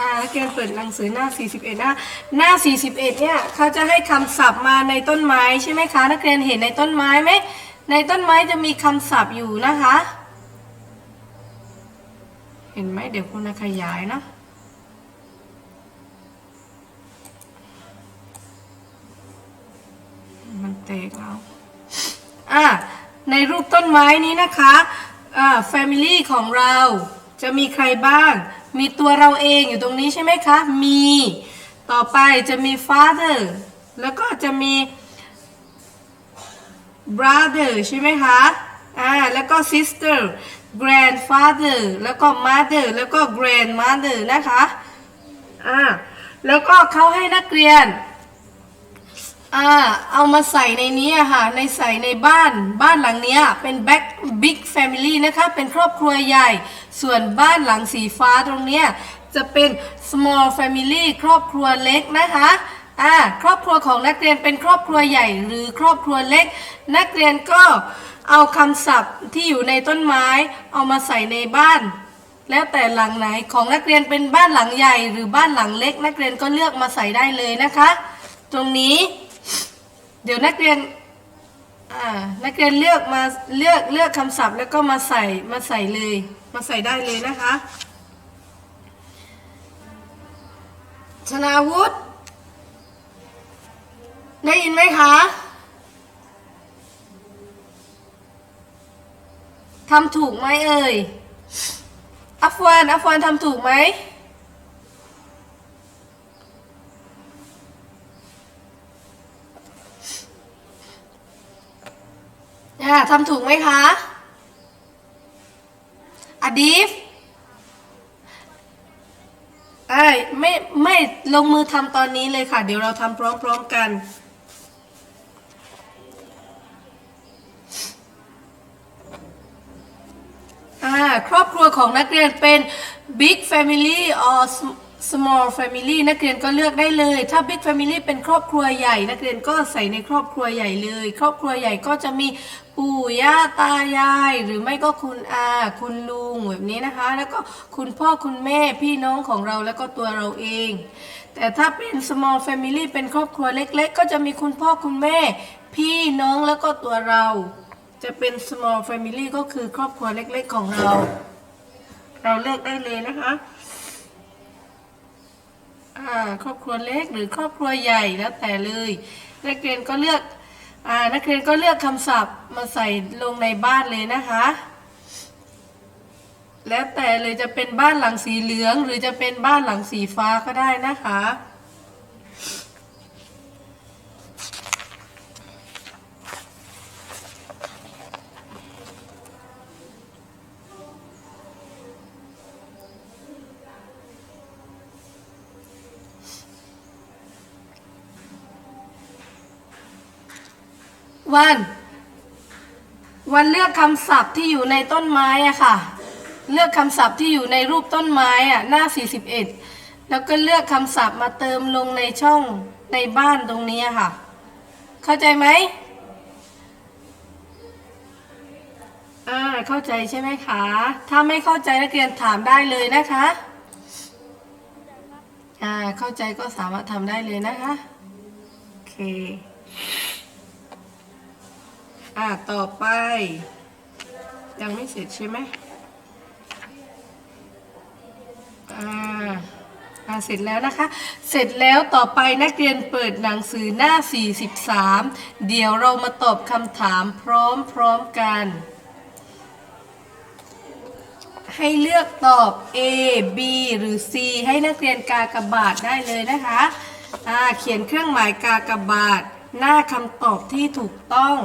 ค่ะนักเรียนเปิดหนังสือหน้า 41 หน้าหน้า 41 เนี่ยเขาจะให้คำศัพท์มาในต้นไม้ใช่ไหมคะ นักเรียนเห็นในต้นไม้ไหม ในต้นไม้จะมีคำศัพท์อยู่นะคะ เห็นไหมเดี๋ยวคุณขยายนะมันแตกแล้วอะในรูปต้นไม้นี้นะคะอ่า family ของเราจะมีใครบ้าง มีตัวเราเองอยู่ตรงนี้ใช่ไหมคะ มี ต่อไปจะมี father แล้วก็จะมี brother ใช่ไหมคะ อ่า แล้วก็ sister grandfather แล้วก็ mother แล้วก็ grandmother นะคะ อ่า แล้วก็เขาให้นักเรียน อ่าเอามาใส่ในนี้ค่ะ ในใส่ในบ้านบ้านหลังเนี้ยเป็น back big family นะคะเป็นครอบครัวใหญ่ ส่วนบ้านหลังสีฟ้าตรงเนี้ยจะเป็น small family ครอบครัวเล็กนะคะอ่าครอบครัวของนักเรียนเป็นครอบครัวใหญ่หรือครอบครัวเล็ก นักเรียนก็เอาคำศัพท์ที่อยู่ในต้นไม้เอามาใส่ในบ้าน แล้วแต่หลังไหนของนักเรียนเป็นบ้านหลังใหญ่ หรือบ้านหลังเล็ก นักเรียนก็เลือกมาใส่ได้เลยนะคะ ตรงนี้ เดี๋ยวนักเรียนอ่านักเรียนเลือกมาเลือกเลือกคำศัพท์แล้วก็มาใส่มาใส่เลย มาใส่ได้เลยนะคะชนาวุฒิได้ยินไหมคะทำถูกไหมเอ่ย อัฟวาน อัฟวานทำถูกไหม ค่ะทำถูกไหมคะอดีฟเอ้ไม่ไม่ลงมือทำตอนนี้เลยค่ะ เดี๋ยวเราทำพร้อมๆกันอ่าครอบครัวของนักเรียนเป็น big family or small family นักเรียนก็เลือกได้เลย ถ้า big family เป็นครอบครัวใหญ่ นักเรียนก็ใส่ในครอบครัวใหญ่เลย ครอบครัวใหญ่ก็จะมี ปู่ย่าตายาย หรือไม่ก็คุณอาคุณลุงแบบนี้นะคะ แล้วก็คุณพ่อคุณแม่พี่น้องของเราแล้วก็ตัวเราเอง แต่ถ้าเป็น small family เป็นครอบครัวเล็ก ๆ ก็จะมีคุณพ่อคุณแม่ พี่น้องแล้วก็ตัวเรา จะเป็น small family ก็คือครอบครัวเล็ก ๆ ของเรา เราเลือกได้เลยนะคะครอบครัวเล็กหรือครอบครัวใหญ่แล้วแต่เลยนักเรียนก็เลือก อ่านักเรียนก็เลือกคำศัพท์มาใส่ลงในบ้านเลยนะคะ แล้วแต่เลยจะเป็นบ้านหลังสีเหลือง หรือจะเป็นบ้านหลังสีฟ้าก็ได้นะคะ วัน วันเลือกคำศัพท์ที่อยู่ในต้นไม้อะค่ะ เลือกคำศัพท์ที่อยู่ในรูปต้นไม้อะหน้า 41 แล้วก็เลือกคำศัพท์มาเติมลงในช่องในบ้านตรงนี้ค่ะ เข้าใจไหมอ่าเข้าใจใช่ไหมคะ ถ้าไม่เข้าใจนักเรียนถามได้เลยนะคะอ่าเข้าใจก็สามารถทำได้เลยนะคะ โอเค อ่าต่อไป ยังไม่เสร็จใช่ไหมอ่าอ่าเสร็จแล้วนะคะ เสร็จแล้วต่อไปนักเรียนเปิดหนังสือหน้า 43 เดี๋ยวเรามาตอบคำถามพร้อมๆกัน ให้เลือกตอบ A B หรือ C ให้นักเรียนกากบาทได้เลยนะคะอ่าเขียนเครื่องหมายกากบาทหน้าคำตอบที่ถูกต้อง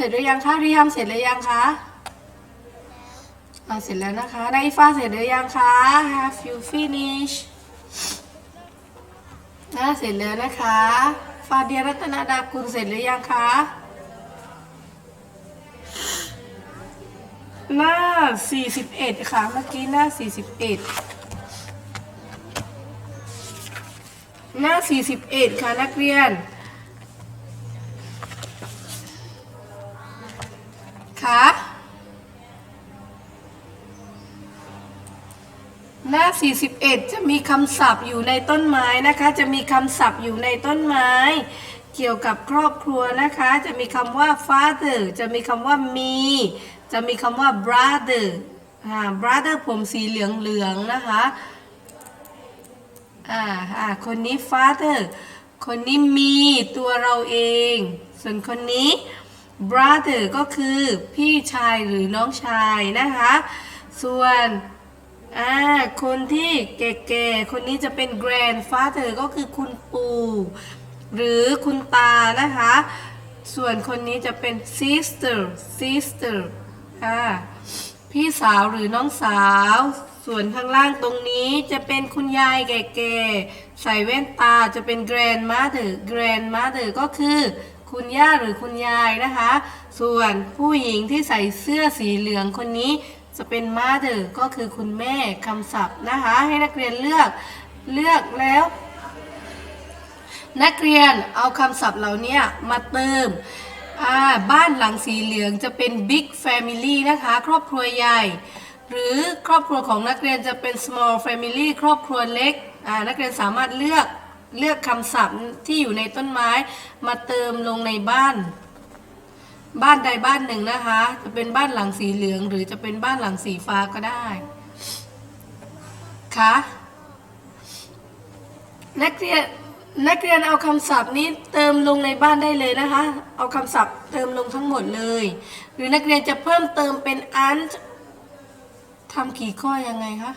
เสร็จหรือยังคะริยามเสร็จหรือยังคะอ่าเสร็จแล้วนะคะนายฟ้าเสร็จหรือยังคะ Have you finished นะเสร็จแล้วนะคะฟาเดียรัตนาดาคุณเสร็จหรือยังคะหน้า 41 ค่ะ เมื่อกี้หน้า 41 หน้า 41 ค่ะ นักเรียน 41 จะมีคำศัพท์อยู่ในต้นไม้นะคะ จะมีคำศัพท์อยู่ในต้นไม้ เกี่ยวกับครอบครัวนะคะ จะมีคำว่า father จะมีคำว่า me จะมีคำว่า brother อ่า brother ผมสีเหลืองๆนะคะอ่าอ่าคนนี้ father คนนี้มีตัวเราเอง ส่วนคนนี้ brother ก็คือพี่ชายหรือน้องชายนะคะ ส่วน อ่าคนที่แก่ๆ คนนี้จะเป็น grandfather ก็คือคุณปู่หรือคุณตานะคะ ส่วนคนนี้จะเป็น sister sister อ่าพี่สาวหรือน้องสาว ส่วนข้างล่างตรงนี้จะเป็นคุณยายแก่ๆ ใส่แว่นตาจะเป็น grandmother grandmother ก็คือคุณย่าหรือคุณยายนะคะ ส่วนผู้หญิงที่ใส่เสื้อสีเหลืองคนนี้ จะเป็น mother ก็คือคุณแม่คำศัพท์นะคะ ให้นักเรียนเลือกเลือกแล้ว นักเรียนเอาคำศัพท์เหล่านี้มาเติมบ้านหลังสีเหลืองจะเป็น big family นะคะ ครอบครัวใหญ่ หรือครอบครัวของนักเรียนจะเป็น small family ครอบครัวเล็กนักเรียนสามารถเลือกเลือกคำศัพท์ที่อยู่ในต้นไม้มาเติมลงในบ้าน บ้านใดบ้านหนึ่งนะคะ จะเป็นบ้านหลังสีเหลือง หรือจะเป็นบ้านหลังสีฟ้าก็ได้ค่ะนักเรียนนักเรียนเอาคำศัพท์นี้เติมลงในบ้านได้เลยนะคะ เอาคำศัพท์เติมลงทั้งหมดเลย หรือนักเรียนจะเพิ่มเติมเป็นอันทำกี่ข้อยังไงคะ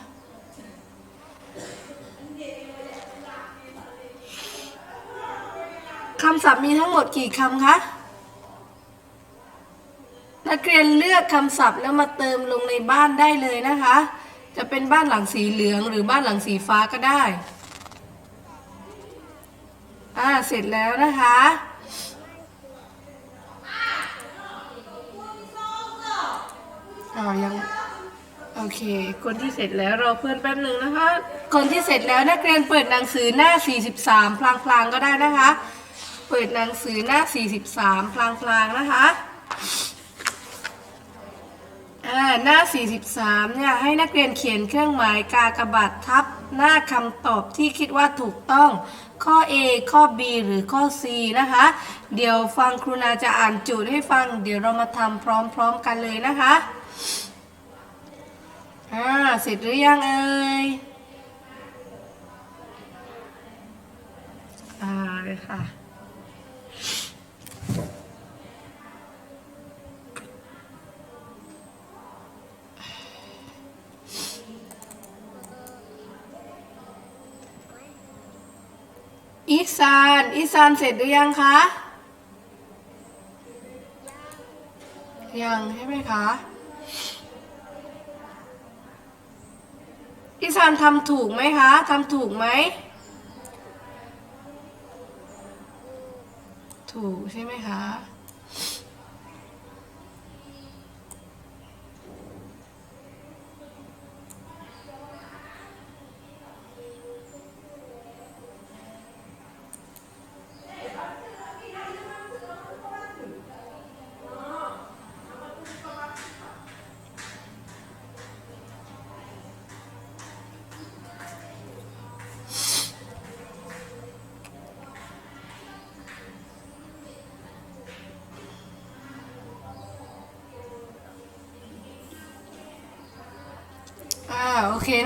คำศัพท์มีทั้งหมดกี่คำคะ นักเรียนเลือกคำศัพท์แล้วมาเติมลงในบ้านได้เลยนะคะ จะเป็นบ้านหลังสีเหลืองหรือบ้านหลังสีฟ้าก็ได้ อ่า เสร็จแล้วนะคะ อ่ายังโอเค คนที่เสร็จแล้วรอเพื่อนแป๊บหนึ่งนะคะ คนที่เสร็จแล้วนักเรียนเปิดหนังสือหน้า 43 พลางๆก็ได้นะคะ เปิดหนังสือหน้า 43 พลางๆนะคะ หน้า 43 เนี่ยให้นักเรียนเขียนเครื่องหมายกากบาททับ หน้าคำตอบที่คิดว่าถูกต้อง ข้อ A ข้อ B หรือข้อ C นะคะ เดี๋ยวฟังครูนาจะอ่านโจทย์ให้ฟัง เดี๋ยวเรามาทำพร้อมๆกันเลยนะคะอ่าเสร็จหรือยังเอ่ยอ่าเลยค่ะ อีซานอีซานเสร็จหรือยังคะยังใช่ไหมคะอีซานทำถูกไหมคะทำถูกไหมถูกใช่ไหมคะ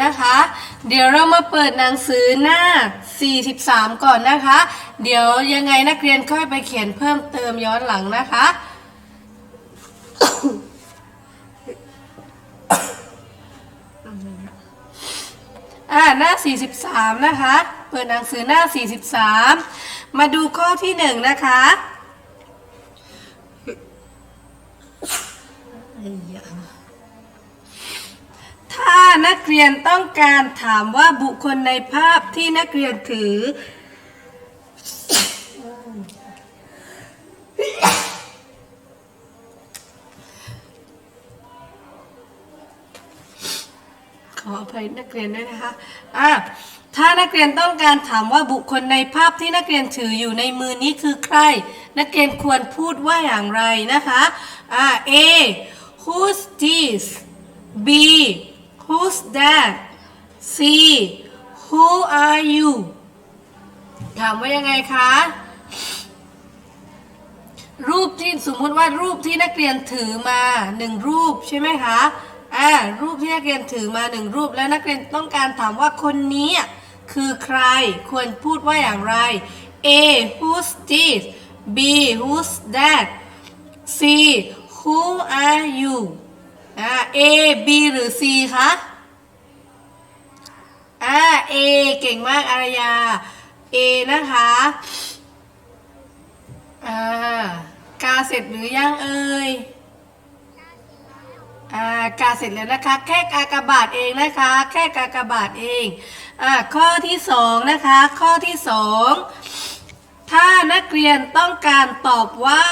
นะคะ เดี๋ยวเรามาเปิดหนังสือหน้า 43 ก่อนนะคะ เดี๋ยวยังไงนักเรียนค่อยไปเขียนเพิ่มเติมย้อนหลังนะคะอ่าหน้า 43 นะคะ เปิดหนังสือหน้า 43 มาดูข้อที่ 1 นะคะ ถ้านัก เรียนต้องการถามว่าบุคคลในภาพที่นักเรียนถือ ขออภัยนักเรียนด้วยนะคะอะถ้านักเรียนต้องการถามว่าบุคคลในภาพที่นักเรียนถืออยู่ในมือนี้คือใคร นักเรียนควรพูดว่าอย่างไรนะคะอ่า A who's this B who's that C who are you ถามว่ายังไงคะ รูปที่สมมติว่ารูปที่นักเรียนถือมาหนึ่งรูปใช่ไหมคะอ่ารูปที่นักเรียนถือมาหนึ่งรูปแล้วนักเรียนต้องการถามว่าคนนี้คือใครควรพูดว่าอย่างไร A who's this B who's that C who are you อ่า A B หรือ C คะอ่า A เก่งมากอารยา A นะคะอ่ากาเสร็จหรือยังเอ่ยอ่ากาเสร็จแล้วนะคะ แค่กากบาทเองนะคะ แค่กากบาทเองอ่าข้อที่สองนะคะ ข้อที่สองถ้านักเรียนต้องการตอบว่า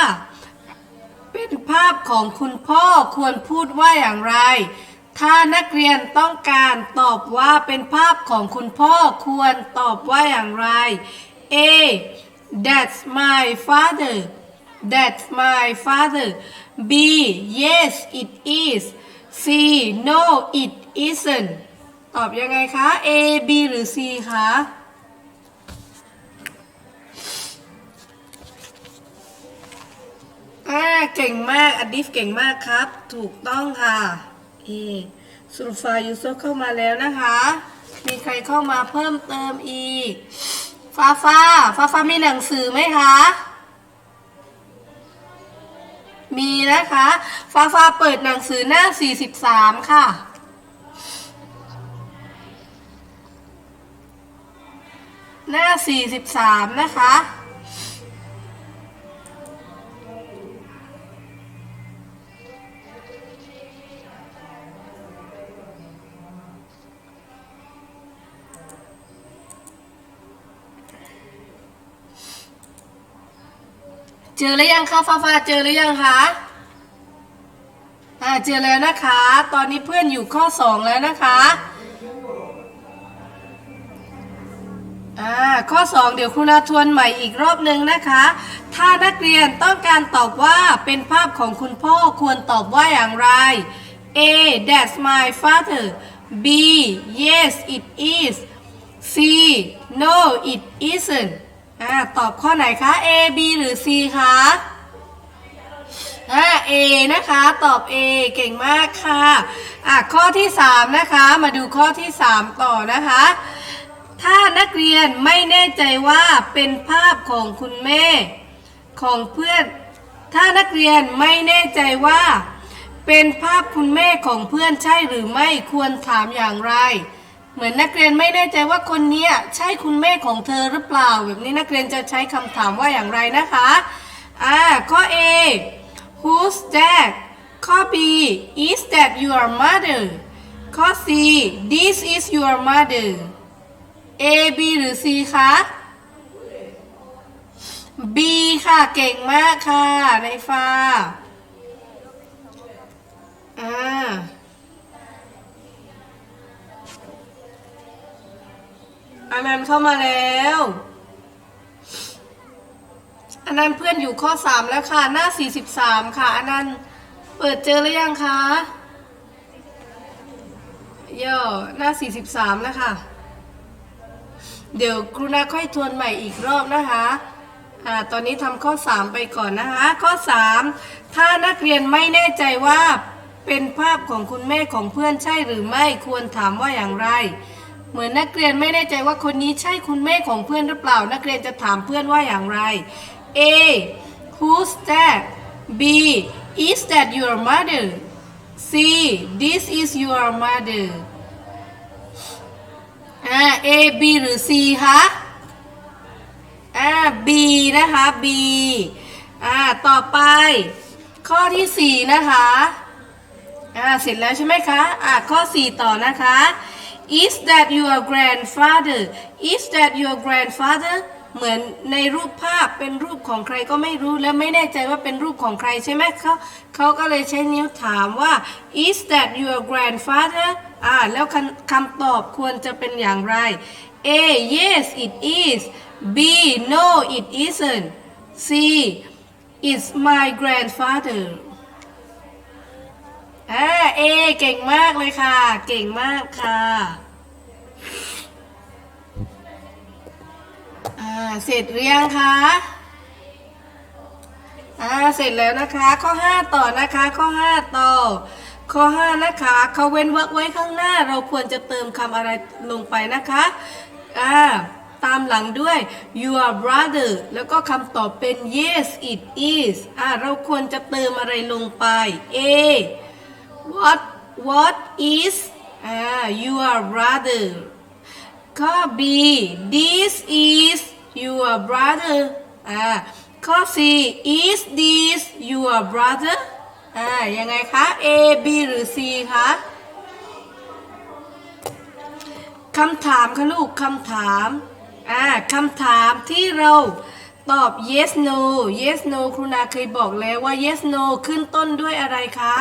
เป็นภาพของคุณพ่อควรพูดว่าอย่างไร ถ้านักเรียนต้องการตอบว่าเป็นภาพของคุณพ่อควรตอบว่าอย่างไร A That's my father That's my father B Yes it is C No it isn't ตอบยังไงคะ A B หรือ C คะ อ่าเก่งมากอดิฟเก่งมากครับ ถูกต้องค่ะเอสุลฟายูโซเข้ามาแล้วนะคะ มีใครเข้ามาเพิ่มเติมอีกฟ้าฟ้าฟ้าฟ้ามีหนังสือไหมคะ มีนะคะฟ้าฟ้าเปิดหนังสือหน้า 43 ค่ะหน้า 43 นะคะ จอหรือยังคะฟ้าฟ้าเจอหรือยังคะอ่าเจอแล้วนะคะ ตอนนี้เพื่อนอยู่ข้อ2แล้วนะคะอ่าข้อ 2 เดี๋ยวครูนาทวนใหม่อีกรอบหนึ่งนะคะ ถ้านักเรียนต้องการตอบว่าเป็นภาพของคุณพ่อควรตอบว่าอย่างไร A that's my father B yes it is C no it isn't อ่าตอบข้อไหนคะ A B หรือ C คะอ่า A นะคะตอบ A เก่งมากค่ะอะข้อที่ 3 นะคะ มาดูข้อที่ 3 ต่อนะคะ ถ้านักเรียนไม่แน่ใจว่าเป็นภาพของคุณแม่ของเพื่อน ถ้านักเรียนไม่แน่ใจว่า เป็นภาพคุณแม่ของเพื่อนใช่หรือไม่ควรถามอย่างไร เหมือนนักเรียนไม่แน่ใจว่าคนเนี้ยใช่คุณแม่ของเธอหรือเปล่า แบบนี้นักเรียนจะใช้คำถามว่าอย่างไรนะคะอ่าข้อ A Who's that ข้อ B Is that your mother ข้อ C This is your mother A B หรือ C คะ B ค่ะ เก่งมากค่ะ ในฟ้าอ่า อันนั้นเข้ามาแล้ว อันนั้นเพื่อนอยู่ข้อ3แล้วค่ะ หน้า43ค่ะ อันนั้นเปิดเจอหรือยังคะย่อหน้า43นะคะ เดี๋ยวครูนาค่อยทวนใหม่อีกรอบนะคะอ่าตอนนี้ทำข้อ3ไปก่อนนะคะ ข้อ3ถ้านักเรียนไม่แน่ใจว่าเป็นภาพของคุณแม่ของเพื่อนใช่หรือไม่ควรถามว่าอย่างไร เหมือนนักเรียนไม่แน่ใจว่าคนนี้ใช่คุณแม่ของเพื่อนหรือเปล่า นักเรียนจะถามเพื่อนว่าอย่างไร A Who's that B Is that your mother C This is your mother อ่า A B หรือ C คะอ่า B นะคะ B อ่าต่อไป ข้อที่ 4 นะคะอ่าเสร็จแล้วใช่ไหมคะอ่าข้อ 4 ต่อนะคะ Is that your grandfather Is that your grandfather เหมือนในรูปภาพเป็นรูปของใครก็ไม่รู้แล้วไม่แน่ใจว่าเป็นรูปของใครใช่ไหมเขาเขาก็เลยใช้นิ้วถามว่า Is that your grandfather อ่าแล้วคำคำตอบควรจะเป็นอย่างไร A yes it is B no it isn't C it's my grandfather อ่า A เก่งมากเลยค่ะ เก่งมากค่ะอ่าเสร็จหรือยังคะอ่าเสร็จแล้วนะคะ ข้อ 5 ต่อนะคะ ข้อ 5 ต่อ ข้อ 5 นะคะเขาเว้นวรรคไว้ข้างหน้า เราควรจะเติมคำอะไรลงไปนะคะอ่าตามหลังด้วย your brother แล้วก็คำตอบเป็น yes it is อ่าเราควรจะเติมอะไรลงไป A what what is อ่า your brother ข้อ B this is your brother อ่าข้อ C is this your brother อ่ายังไงคะ A B หรือ C คะคำถามค่ะลูกคำถามอ่าคำถามที่เราตอบ yes no yes no ครูนาเคยบอกแล้วว่า yes no ขึ้นต้นด้วยอะไรคะ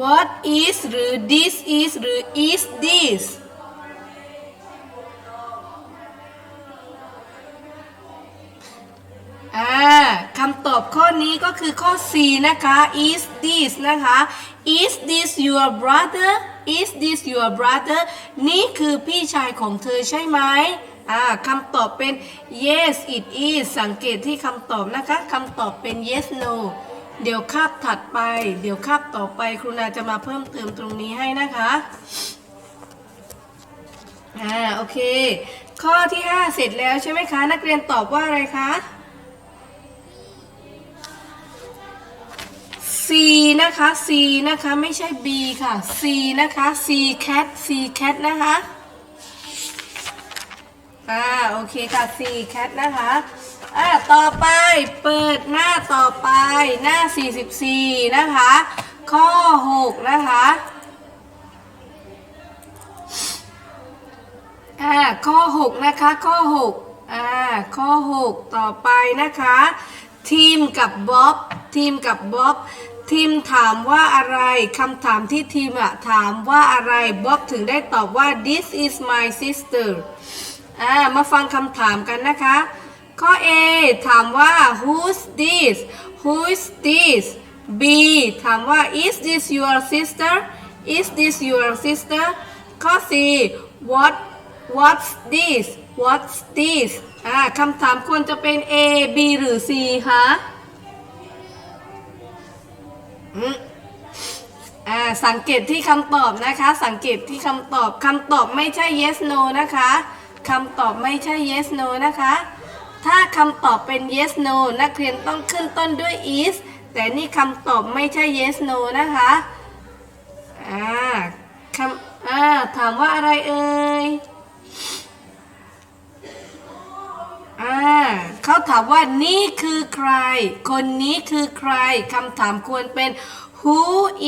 what is หรือ this is หรือ is this อ่าคำตอบข้อนี้ก็คือข้อ C นะคะ is this นะคะ is this your brother is this your brother นี่คือพี่ชายของเธอใช่ไหมอ่าคำตอบเป็น yes it is สังเกตที่คำตอบนะคะ คำตอบเป็น yes no เดี๋ยวคาบถัดไป เดี๋ยวคาบต่อไปครูนาจะมาเพิ่มเติมตรงนี้ให้นะคะอ่าโอเค ข้อที่ 5 เสร็จแล้วใช่ไหมคะ นักเรียนตอบว่าอะไรคะ C นะคะ C นะคะ ไม่ใช่ B ค่ะ C นะคะ C cat C cat นะคะ อ่า โอเคค่ะ C cat นะคะ อ่าต่อไปเปิดหน้าต่อไปหน้า 44 นะคะ ข้อ 6 นะคะอ่าข้อ 6 นะคะ ข้อ 6 อ่า ข้อ 6 ต่อไปนะคะ ทีมกับบ๊อบ ทีมกับบ๊อบ ทีมถามว่าอะไรคำถามที่ทีมอะถามว่าอะไร บ๊อบถึงได้ตอบว่า this is my sister อ่า มาฟังคำถามกันนะคะ ข้อ A ถามว่า who's this who's this B ถามว่า is this your sister is this your sister ข้อ C what what's this what's this อ่าคำถามควรจะเป็น A B หรือ C คะอืมอ่าสังเกตที่คำตอบนะคะ สังเกตที่คำตอบคำตอบไม่ใช่ yes no นะคะคำตอบไม่ใช่ yes no นะคะ ถ้าคำตอบเป็น yes no นักเรียนต้องขึ้นต้นด้วย is แต่นี่คำตอบไม่ใช่ yes no นะคะอ่าคำอ่าถามว่าอะไรเอ่ยอ่าเขาถามว่านี่คือใคร คนนี้คือใครคำถามควรเป็น who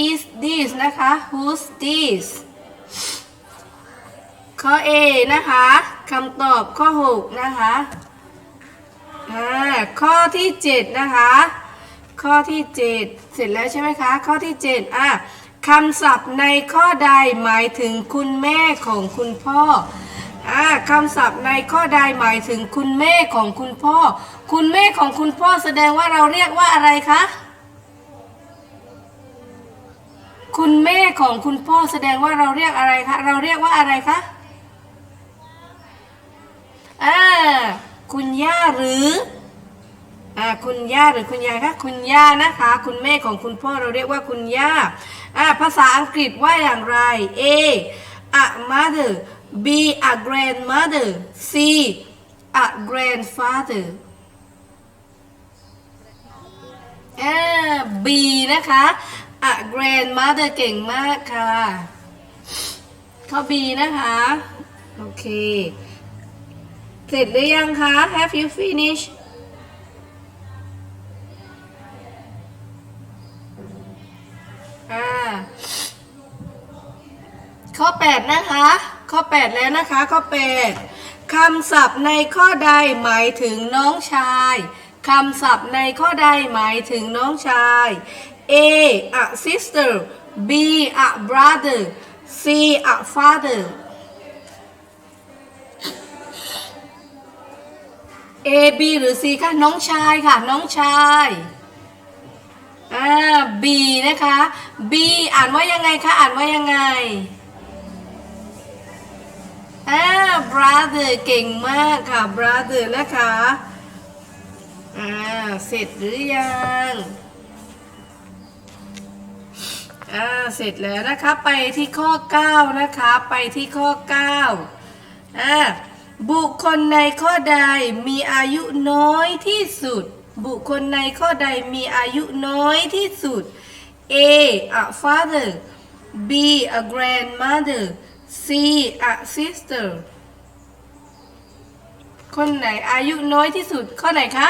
is this นะคะ who's this ข้อ A นะคะคำตอบข้อ 6 นะคะ อ่าข้อที่7นะคะ ข้อที่7เสร็จแล้วใช่ไหมคะ ข้อที่7อะคำศัพท์ในข้อใดหมายถึงคุณแม่ของคุณพ่ออ่าคำศัพท์ในข้อใดหมายถึงคุณแม่ของคุณพ่อ คุณแม่ของคุณพ่อแสดงว่าเราเรียกว่าอะไรคะ คุณแม่ของคุณพ่อแสดงว่าเราเรียกอะไรคะ เราเรียกว่าอะไรคะอ่า คุณย่าหรืออ่าคุณย่าหรือคุณยายคะคุณย่านะคะ คุณแม่ของคุณพ่อเราเรียกว่าคุณย่าอ่าภาษาอังกฤษว่าอย่างไร A a mother B a grandmother C a grandfather อ่า B นะคะ a grandmother เก่งมากค่ะข้อ B นะคะ โอเค เสร็จหรือยังคะ Have you finished ข้อ 8 นะคะ ข้อ 8 แล้วนะคะ ข้อ 8คำศัพท์ในข้อใดหมายถึงน้องชายคำศัพท์ในข้อใดหมายถึงน้องชาย A a sister B a brother C a father A B หรือ C คะน้องชายค่ะ น้องชายอ่า B นะคะ B อ่านว่ายังไงคะอ่านว่ายังไงอ่า brother เก่งมากค่ะ brother นะคะอ่าเสร็จหรือยังอ่าเสร็จแล้วนะคะไปที่ข้อ 9 นะคะ ไปที่ข้อ9อ่า บุคคลในข้อใดมีอายุน้อยที่สุด บุคคลในข้อใดมีอายุน้อยที่สุด A a father B a grandmother C a sister คนไหนอายุน้อยที่สุด ข้อไหนคะ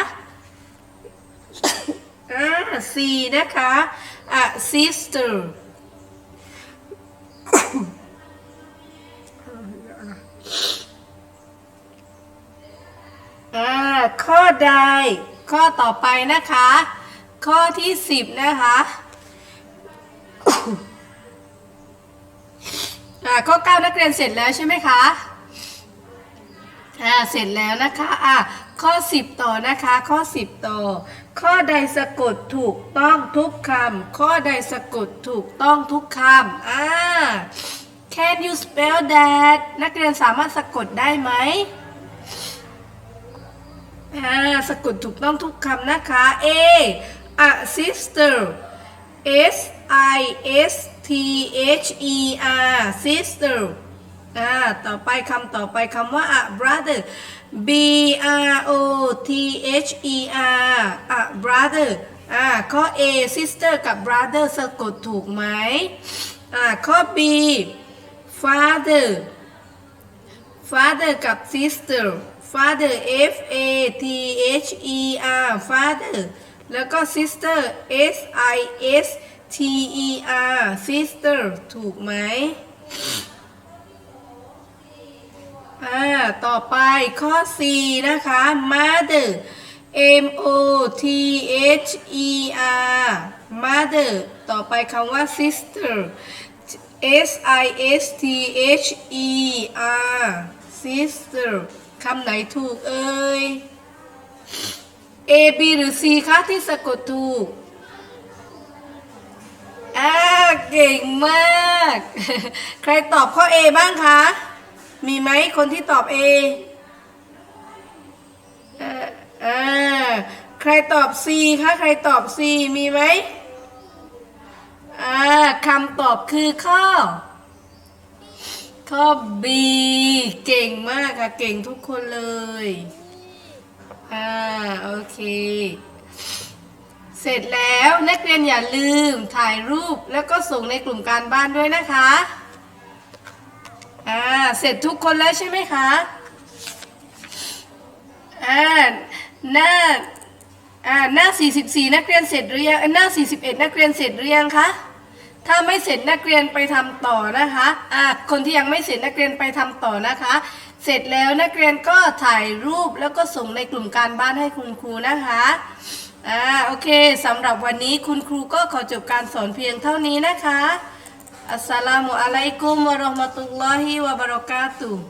อ่า C นะคะ a sister อ่า ข้อใด ข้อต่อไปนะคะ ข้อที่10นะคะอ่าข้อ9นักเรียนเสร็จแล้วใช่ไหมคะอ่าเสร็จแล้วนะคะอ่าข้อ10ต่อนะคะ ข้อ10ต่อ ข้อใดสะกดถูกต้องทุกคำข้อใดสะกดถูกต้องทุกคำอ่า Can you spell that นักเรียนสามารถสะกดได้ไหม อ่าสะกดถูกต้องทุกคำนะคะ A a sister S I S T H E R sister อ่าต่อไปคำต่อไปคำว่า a brother B R O T H E R a brother อ่าข้อ A sister กับ brother สะกดถูกไหมอ่าข้อ B father father กับ sister father F A T H E R father แล้วก็ sister S I S T E R sister ถูกไหมอ่าต่อไปข้อ C นะคะ mother M O T H E R mother ต่อไปคำว่า sister S I S T H E R sister คำไหนถูกเอ่ย A B หรือ C คะที่สะกดถูกอ่าเก่งมาก ใครตอบข้อ A บ้างคะ มีไหมคนที่ตอบ A อ่าอ่าใครตอบ C คะ ใครตอบ C มีไหมอ่าคำตอบคือข้อ ข้อ B เก่งมากค่ะ เก่งทุกคนเลย อ่า โอเค เสร็จแล้วนักเรียนอย่าลืมถ่ายรูปแล้วก็ส่งในกลุ่มการบ้านด้วยนะคะ อ่า เสร็จทุกคนแล้วใช่ไหมคะ อ่า หน้า อ่า หน้า 44 นักเรียนเสร็จหรือยัง หน้า 41 นักเรียนเสร็จหรือยังคะ ถ้าไม่เสร็จนักเรียนไปทำต่อนะคะอ่าคนที่ยังไม่เสร็จนักเรียนไปทำต่อนะคะ เสร็จแล้วนักเรียนก็ถ่ายรูปแล้วก็ส่งในกลุ่มการบ้านให้คุณครูนะคะอ่าโอเคสำหรับวันนี้คุณครูก็ขอจบการสอนเพียงเท่านี้นะคะอัสสลามุอะลัยกุมวะเราะห์มะตุลลอฮิวะบะเราะกาตุฮ์